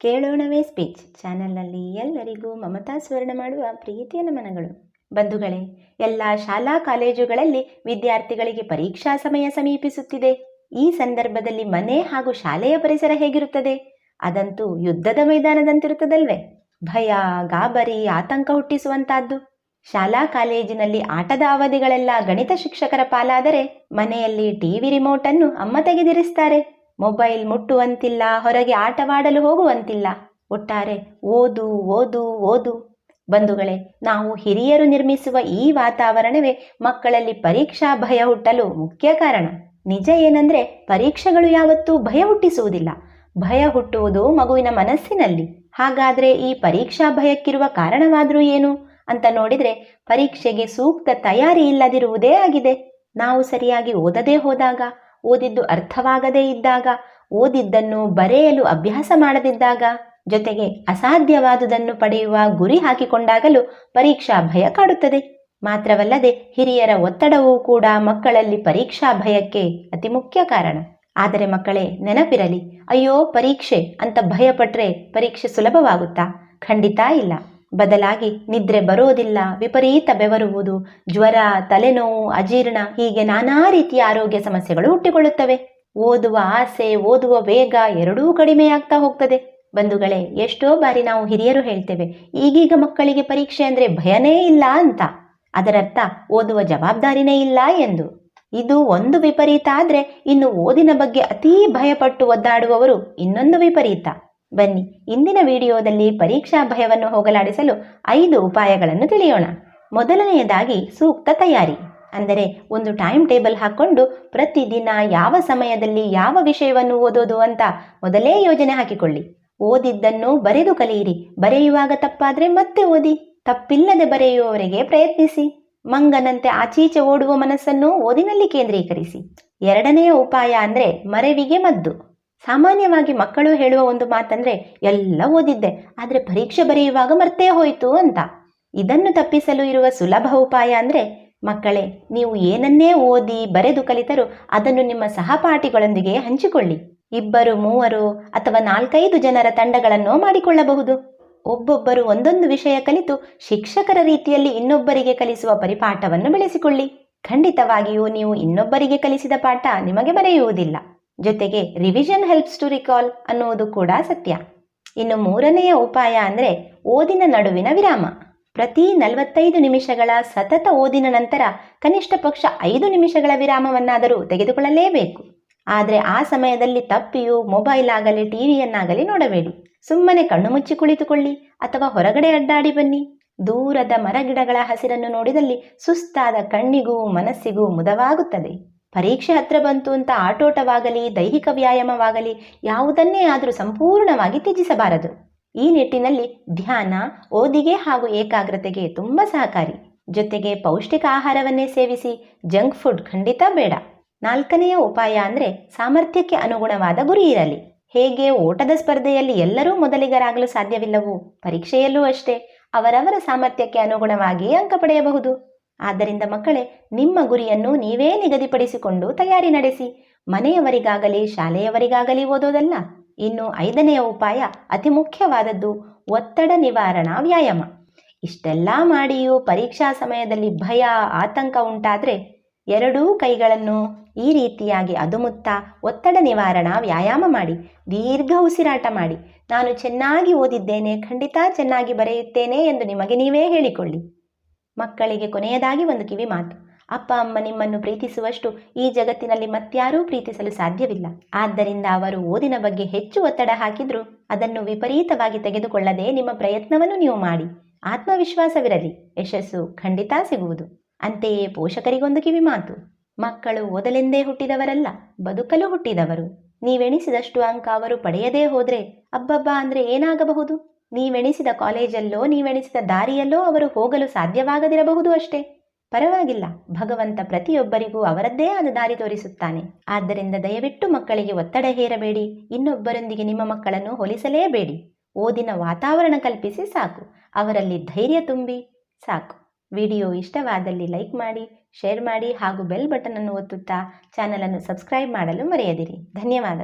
ಕೇಳೋಣವೇ speech. ಚಾನೆಲ್ನಲ್ಲಿ ಎಲ್ಲರಿಗೂ ಮಮತಾ ಸ್ವರ್ಣ ಮಾಡುವ ಪ್ರೀತಿಯ ನಮನಗಳು. ಬಂಧುಗಳೇ, ಎಲ್ಲ ಶಾಲಾ ಕಾಲೇಜುಗಳಲ್ಲಿ ವಿದ್ಯಾರ್ಥಿಗಳಿಗೆ ಪರೀಕ್ಷಾ ಸಮಯ ಸಮೀಪಿಸುತ್ತಿದೆ. ಈ ಸಂದರ್ಭದಲ್ಲಿ ಮನೆ ಹಾಗೂ ಶಾಲೆಯ ಪರಿಸರ ಹೇಗಿರುತ್ತದೆ? ಅದಂತೂ ಯುದ್ಧದ ಮೈದಾನದಂತಿರುತ್ತದಲ್ವೇ? ಭಯ, ಗಾಬರಿ, ಆತಂಕ ಹುಟ್ಟಿಸುವಂತಹದ್ದು ಶಾಲಾ ಕಾಲೇಜಿನಲ್ಲಿ ಆಟದ ಅವಧಿಗಳೆಲ್ಲ ಗಣಿತ ಶಿಕ್ಷಕರ ಪಾಲಾದರೆ ಮನೆಯಲ್ಲಿ ಟಿವಿ ರಿಮೋಟ್ ಅನ್ನು ಅಮ್ಮ ತೆಗೆದಿರಿಸ್ತಾರೆ. ಮೊಬೈಲ್ ಮುಟ್ಟುವಂತಿಲ್ಲ, ಹೊರಗೆ ಆಟವಾಡಲು ಹೋಗುವಂತಿಲ್ಲ. ಒಟ್ಟಾರೆ ಓದು ಓದು ಓದು. ಬಂಧುಗಳೇ, ನಾವು ಹಿರಿಯರು ನಿರ್ಮಿಸುವ ಈ ವಾತಾವರಣವೇ ಮಕ್ಕಳಲ್ಲಿ ಪರೀಕ್ಷಾ ಭಯ ಹುಟ್ಟಲು ಮುಖ್ಯ ಕಾರಣ. ನಿಜ ಏನಂದ್ರೆ ಪರೀಕ್ಷೆಗಳು ಯಾವತ್ತೂ ಭಯ ಹುಟ್ಟಿಸುವುದಿಲ್ಲ. ಭಯ ಹುಟ್ಟುವುದು ಮಗುವಿನ ಮನಸ್ಸಿನಲ್ಲಿ. ಹಾಗಾದ್ರೆ ಈ ಪರೀಕ್ಷಾ ಭಯಕ್ಕಿರುವ ಕಾರಣವಾದರೂ ಏನು? ಅಂತ ನೋಡಿದ್ರೆ ಪರೀಕ್ಷೆಗೆ ಸೂಕ್ತ ತಯಾರಿ ಇಲ್ಲದಿರುವುದೇ ಆಗಿದೆ. ನಾವು ಸರಿಯಾಗಿ ಓದದೇ ಹೋದಾಗ ಓದಿದ್ದು ಅರ್ಥವಾಗದೇ ಇದ್ದಾಗ, ಓದಿದ್ದನ್ನು ಬರೆಯಲು ಅಭ್ಯಾಸ ಮಾಡದಿದ್ದಾಗ, ಜೊತೆಗೆ ಅಸಾಧ್ಯವಾದುದನ್ನು ಪಡೆಯುವ ಗುರಿ ಹಾಕಿಕೊಂಡಾಗಲೂ ಪರೀಕ್ಷಾ ಭಯ ಕಾಡುತ್ತದೆ. ಮಾತ್ರವಲ್ಲದೆ ಹಿರಿಯರ ಒತ್ತಡವೂ ಕೂಡ ಮಕ್ಕಳಲ್ಲಿ ಪರೀಕ್ಷಾ ಭಯಕ್ಕೆ ಅತಿ ಮುಖ್ಯ ಕಾರಣ. ಆದರೆ ಮಕ್ಕಳೇ, ನೆನಪಿರಲಿ. ಅಯ್ಯೋ, ಪರೀಕ್ಷೆ ಅಂತ ಭಯಪಟ್ರೆ ಪರೀಕ್ಷೆ ಸುಲಭವಾಗುತ್ತಾ? ಖಂಡಿತ ಇಲ್ಲ. ಬದಲಾಗಿ ನಿದ್ರೆ ಬರೋದಿಲ್ಲ, ವಿಪರೀತ ಬೆವರುವುದು, ಜ್ವರ, ತಲೆನೋವು, ಅಜೀರ್ಣ, ಹೀಗೆ ನಾನಾ ರೀತಿಯ ಆರೋಗ್ಯ ಸಮಸ್ಯೆಗಳು ಹುಟ್ಟಿಕೊಳ್ಳುತ್ತವೆ. ಓದುವ ಆಸೆ, ಓದುವ ವೇಗ ಎರಡೂ ಕಡಿಮೆಯಾಗ್ತಾ ಹೋಗ್ತದೆ. ಬಂಧುಗಳೇ, ಎಷ್ಟೋ ಬಾರಿ ನಾವು ಹಿರಿಯರು ಹೇಳ್ತೇವೆ, ಈಗೀಗ ಮಕ್ಕಳಿಗೆ ಪರೀಕ್ಷೆ ಅಂದರೆ ಭಯನೇ ಇಲ್ಲ ಅಂತ. ಅದರರ್ಥ, ಓದುವ ಜವಾಬ್ದಾರಿನೇ ಇಲ್ಲ ಎಂದು. ಇದು ಒಂದು ವಿಪರೀತ ಆದರೆ ಇನ್ನು ಓದಿನ ಬಗ್ಗೆ ಅತೀ ಭಯಪಟ್ಟು ಒದ್ದಾಡುವವರು ಇನ್ನೊಂದು ವಿಪರೀತ. ಬನ್ನಿ, ಇಂದಿನ ವಿಡಿಯೋದಲ್ಲಿ ಪರೀಕ್ಷಾ ಭಯವನ್ನು ಹೋಗಲಾಡಿಸಲು ಐದು ಉಪಾಯಗಳನ್ನು ತಿಳಿಯೋಣ. ಮೊದಲನೆಯದಾಗಿ ಸೂಕ್ತ ತಯಾರಿ, ಅಂದರೆ ಒಂದು ಟೈಮ್ ಟೇಬಲ್ ಹಾಕ್ಕೊಂಡು ಪ್ರತಿದಿನ ಯಾವ ಸಮಯದಲ್ಲಿ ಯಾವ ವಿಷಯವನ್ನು ಓದೋದು ಅಂತ ಮೊದಲೇ ಯೋಜನೆ ಹಾಕಿಕೊಳ್ಳಿ. ಓದಿದ್ದನ್ನು ಬರೆದು ಕಲಿಯಿರಿ, ಬರೆಯುವಾಗ ತಪ್ಪಾದರೆ ಮತ್ತೆ ಓದಿ, ತಪ್ಪಿಲ್ಲದೆ ಬರೆಯುವವರೆಗೆ ಪ್ರಯತ್ನಿಸಿ. ಮಂಗನಂತೆ ಆಚೀಚೆ ಓಡುವ ಮನಸ್ಸನ್ನು ಓದಿನಲ್ಲಿ ಕೇಂದ್ರೀಕರಿಸಿ. ಎರಡನೆಯ ಉಪಾಯ ಅಂದ್ರೆ ಮರೆವಿಗೆ ಮದ್ದು. ಸಾಮಾನ್ಯವಾಗಿ ಮಕ್ಕಳು ಹೇಳುವ ಒಂದು ಮಾತಂದ್ರೆ, ಎಲ್ಲ ಓದಿದ್ದೆ, ಆದರೆ ಪರೀಕ್ಷೆ ಬರೆಯುವಾಗ ಮರ್ತೇ ಹೋಯಿತು ಅಂತ. ಇದನ್ನು ತಪ್ಪಿಸಲು ಇರುವ ಸುಲಭ ಉಪಾಯ ಅಂದ್ರೆ, ಮಕ್ಕಳೇ, ನೀವು ಏನನ್ನೇ ಓದಿ ಬರೆದು ಕಲಿತರೂ ಅದನ್ನು ನಿಮ್ಮ ಸಹಪಾಠಿಗಳೊಂದಿಗೆ ಹಂಚಿಕೊಳ್ಳಿ. ಇಬ್ಬರು, ಮೂವರು ಅಥವಾ ನಾಲ್ಕೈದು ಜನರ ತಂಡಗಳನ್ನು ಮಾಡಿಕೊಳ್ಳಬಹುದು. ಒಬ್ಬೊಬ್ಬರು ಒಂದೊಂದು ವಿಷಯ ಕಲಿತು ಶಿಕ್ಷಕರ ರೀತಿಯಲ್ಲಿ ಇನ್ನೊಬ್ಬರಿಗೆ ಕಲಿಸುವ ಪರಿಪಾಠವನ್ನು ಬೆಳೆಸಿಕೊಳ್ಳಿ. ಖಂಡಿತವಾಗಿಯೂ ನೀವು ಇನ್ನೊಬ್ಬರಿಗೆ ಕಲಿಸಿದ ಪಾಠ ನಿಮಗೆ ಬರೆಯುವುದಿಲ್ಲ. ಜೊತೆಗೆ ರಿವಿಷನ್ ಹೆಲ್ಪ್ಸ್ ಟು ರಿಕಾಲ್ ಅನ್ನುವುದು ಕೂಡ ಸತ್ಯ. ಇನ್ನು ಮೂರನೆಯ ಉಪಾಯ ಅಂದರೆ ಓದಿನ ನಡುವಿನ ವಿರಾಮ. ಪ್ರತಿ ನಲವತ್ತೈದು ನಿಮಿಷಗಳ ಸತತ ಓದಿನ ನಂತರ ಕನಿಷ್ಠ ಪಕ್ಷ ಐದು ನಿಮಿಷಗಳ ವಿರಾಮವನ್ನಾದರೂ ತೆಗೆದುಕೊಳ್ಳಲೇಬೇಕು. ಆದರೆ ಆ ಸಮಯದಲ್ಲಿ ತಪ್ಪಿಯೂ ಮೊಬೈಲ್ ಆಗಲಿ, ಟಿವಿಯನ್ನಾಗಲಿ ನೋಡಬೇಡಿ. ಸುಮ್ಮನೆ ಕಣ್ಣು ಮುಚ್ಚಿ ಕುಳಿತುಕೊಳ್ಳಿ ಅಥವಾ ಹೊರಗಡೆ ಅಡ್ಡಾಡಿ ಬನ್ನಿ. ದೂರದ ಮರಗಿಡಗಳ ಹಸಿರನ್ನು ನೋಡಿದಲ್ಲಿ ಸುಸ್ತಾದ ಕಣ್ಣಿಗೂ ಮನಸ್ಸಿಗೂ ಮುದವಾಗುತ್ತದೆ. ಪರೀಕ್ಷೆ ಹತ್ರ ಬಂತು ಅಂತ ಆಟೋಟವಾಗಲಿ, ದೈಹಿಕ ವ್ಯಾಯಾಮವಾಗಲಿ, ಯಾವುದನ್ನೇ ಆದರೂ ಸಂಪೂರ್ಣವಾಗಿ ತ್ಯಜಿಸಬಾರದು. ಈ ನಿಟ್ಟಿನಲ್ಲಿ ಧ್ಯಾನ, ಓದಿಗೆ ಹಾಗೂ ಏಕಾಗ್ರತೆಗೆ ತುಂಬ ಸಹಕಾರಿ. ಜೊತೆಗೆ ಪೌಷ್ಟಿಕ ಆಹಾರವನ್ನೇ ಸೇವಿಸಿ, ಜಂಕ್ ಫುಡ್ ಖಂಡಿತ ಬೇಡ. ನಾಲ್ಕನೆಯ ಉಪಾಯ ಅಂದರೆ ಸಾಮರ್ಥ್ಯಕ್ಕೆ ಅನುಗುಣವಾದ ಗುರಿ ಇರಲಿ. ಹೇಗೆ ಓಟದ ಸ್ಪರ್ಧೆಯಲ್ಲಿ ಎಲ್ಲರೂ ಮೊದಲಿಗರಾಗಲು ಸಾಧ್ಯವಿಲ್ಲವೋ, ಪರೀಕ್ಷೆಯಲ್ಲೂ ಅಷ್ಟೇ, ಅವರವರ ಸಾಮರ್ಥ್ಯಕ್ಕೆ ಅನುಗುಣವಾಗಿ ಅಂಕ ಪಡೆಯಬಹುದು. ಆದ್ದರಿಂದ ಮಕ್ಕಳೇ, ನಿಮ್ಮ ಗುರಿಯನ್ನು ನೀವೇ ನಿಗದಿಪಡಿಸಿಕೊಂಡು ತಯಾರಿ ನಡೆಸಿ. ಮನೆಯವರಿಗಾಗಲಿ, ಶಾಲೆಯವರಿಗಾಗಲಿ ಓದೋದಲ್ಲ. ಇನ್ನು ಐದನೆಯ ಉಪಾಯ ಅತಿ ಮುಖ್ಯವಾದದ್ದು, ಒತ್ತಡ ನಿವಾರಣಾ ವ್ಯಾಯಾಮ. ಇಷ್ಟೆಲ್ಲ ಮಾಡಿಯೂ ಪರೀಕ್ಷಾ ಸಮಯದಲ್ಲಿ ಭಯ, ಆತಂಕ ಉಂಟಾದರೆ ಎರಡೂ ಕೈಗಳನ್ನು ಈ ರೀತಿಯಾಗಿ ಅದುಮುತ್ತ ಒತ್ತಡ ನಿವಾರಣಾ ವ್ಯಾಯಾಮ ಮಾಡಿ, ದೀರ್ಘ ಉಸಿರಾಟ ಮಾಡಿ. ನಾನು ಚೆನ್ನಾಗಿ ಓದಿದ್ದೇನೆ, ಖಂಡಿತ ಚೆನ್ನಾಗಿ ಬರೆಯುತ್ತೇನೆ ಎಂದು ನಿಮಗೆ ನೀವೇ ಹೇಳಿಕೊಳ್ಳಿ. ಮಕ್ಕಳಿಗೆ ಕೊನೆಯದಾಗಿ ಒಂದು ಕಿವಿ ಮಾತು. ಅಪ್ಪ, ಅಮ್ಮ ನಿಮ್ಮನ್ನು ಪ್ರೀತಿಸುವಷ್ಟು ಈ ಜಗತ್ತಿನಲ್ಲಿ ಮತ್ಯಾರೂ ಪ್ರೀತಿಸಲು ಸಾಧ್ಯವಿಲ್ಲ. ಆದ್ದರಿಂದ ಅವರು ಓದಿನ ಬಗ್ಗೆ ಹೆಚ್ಚು ಒತ್ತಡ ಹಾಕಿದ್ರೂ. ಅದನ್ನು ವಿಪರೀತವಾಗಿ ತೆಗೆದುಕೊಳ್ಳದೆ ನಿಮ್ಮ ಪ್ರಯತ್ನವನ್ನು ನೀವು ಮಾಡಿ. ಆತ್ಮವಿಶ್ವಾಸವಿರಲಿ. ಯಶಸ್ಸು ಖಂಡಿತ ಸಿಗುವುದು. ಅಂತೆಯೇ ಪೋಷಕರಿಗೊಂದು ಕಿವಿ ಮಾತು. ಮಕ್ಕಳು ಓದಲೆಂದೇ ಹುಟ್ಟಿದವರಲ್ಲ, ಬದುಕಲು ಹುಟ್ಟಿದವರು. ನೀವೆಣಿಸಿದಷ್ಟು ಅಂಕ ಅವರು ಪಡೆಯದೇ ಹೋದ್ರೆ, ಅಬ್ಬಬ್ಬಾ ಅಂದ್ರೆ ಏನಾಗಬಹುದು? ನೀವೆಣಿಸಿದ ಕಾಲೇಜಲ್ಲೋ, ನೀವೆಣಿಸಿದ ದಾರಿಯಲ್ಲೋ ಅವರು ಹೋಗಲು ಸಾಧ್ಯವಾಗದಿರಬಹುದು ಅಷ್ಟೇ. ಪರವಾಗಿಲ್ಲ, ಭಗವಂತ ಪ್ರತಿಯೊಬ್ಬರಿಗೂ ಅವರದ್ದೇ ಆದ ದಾರಿ ತೋರಿಸುತ್ತಾನೆ. ಆದ್ದರಿಂದ ದಯವಿಟ್ಟು ಮಕ್ಕಳಿಗೆ ಒತ್ತಡ ಹೇರಬೇಡಿ. ಇನ್ನೊಬ್ಬರೊಂದಿಗೆ ನಿಮ್ಮ ಮಕ್ಕಳನ್ನು ಹೋಲಿಸಲೇಬೇಡಿ. ಓದಿನ ವಾತಾವರಣ ಕಲ್ಪಿಸಿ ಸಾಕು. ಅವರಲ್ಲಿ ಧೈರ್ಯ ತುಂಬಿ ಸಾಕು. ವಿಡಿಯೋ ಇಷ್ಟವಾದಲ್ಲಿ ಲೈಕ್ ಮಾಡಿ, ಶೇರ್ ಮಾಡಿ ಹಾಗೂ ಬೆಲ್ ಬಟನ್ ಅನ್ನು ಒತ್ತುತ್ತಾ ಚಾನಲನ್ನು ಸಬ್ಸ್ಕ್ರೈಬ್ ಮಾಡಲು ಮರೆಯದಿರಿ. ಧನ್ಯವಾದ.